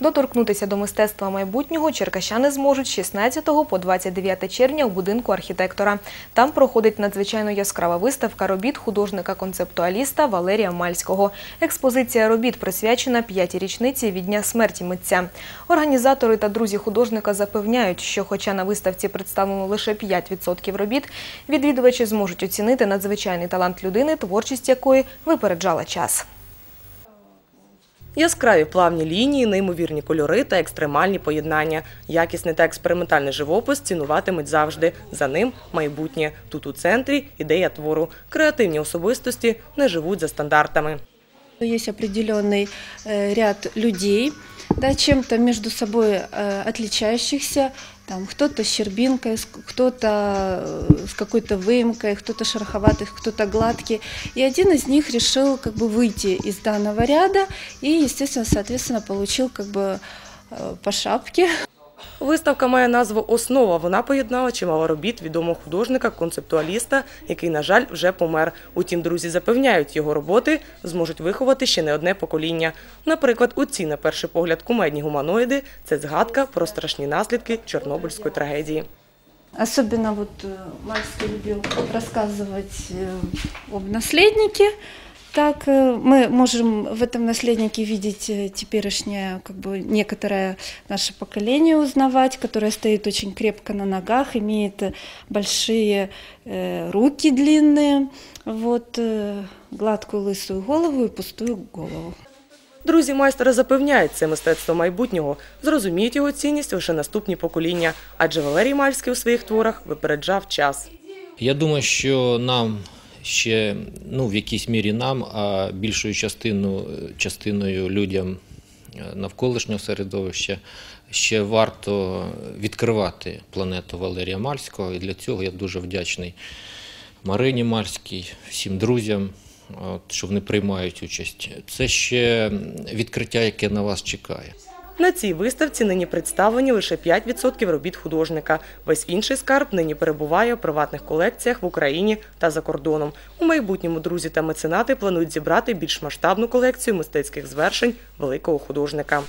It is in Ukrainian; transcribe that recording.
Доторкнутися до мистецтва майбутнього черкащани зможуть 16 по 29 червня у будинку архітектора. Там проходить надзвичайно яскрава виставка робіт художника-концептуаліста Валерія Мальського. Експозиція робіт присвячена п'ятій річниці від дня смерті митця. Організатори та друзі художника запевняють, що хоча на виставці представлено лише 5% робіт, відвідувачі зможуть оцінити надзвичайний талант людини, творчість якої випереджала час. Яскраві плавні лінії, неймовірні кольори та екстремальні поєднання. Якісний та експериментальний живопис цінуватимуть завжди. За ним майбутнє. Тут у центрі ідея твору. Креативні особистості не живуть за стандартами. Есть определенный э, ряд людей, да, чем-то между собой э, отличающихся. Там кто-то с щербинкой, кто-то э, с какой-то выемкой, кто-то шероховатый, кто-то гладкий. И один из них решил как бы выйти из данного ряда и, естественно, соответственно, получил как бы по шапке. Виставка має назву Основа. Вона поєднала чимало робіт відомого художника-концептуаліста, який, на жаль, вже помер. Утім, друзі запевняють, його роботи зможуть виховати ще не одне покоління. Наприклад, у ці, на перший погляд, кумедні гуманоїди це згадка про страшні наслідки Чорнобильської трагедії. Особенно вот э, Мальский любил рассказывать э, об наследнике. Так э, мы можем в этом наследнике видеть э, теперешнее, как бы некоторое наше поколение узнавать, которое стоит очень крепко на ногах, имеет э, большие э, руки длинные, вот э, гладкую лысую голову и пустую голову. Друзі майстера запевняють, це мистецтво майбутнього. Зрозуміють його цінність лише наступні покоління, адже Валерій Мальський у своїх творах випереджав час. Я думаю, що нам ще ну, в якійсь мірі нам, а більшою частину, частиною людям е, навколишнього середовища ще варто відкривати планету Валерія Мальського. І для цього я дуже вдячний Марині Мальській, всім друзям, от, що вони приймають участь. Це ще відкриття, яке на вас чекає. На цій виставці нині представлені лише 5% робіт художника. Весь інший скарб нині перебуває у приватних колекціях в Україні та за кордоном. У майбутньому друзі та меценати планують зібрати більш масштабну колекцію мистецьких звершень великого художника.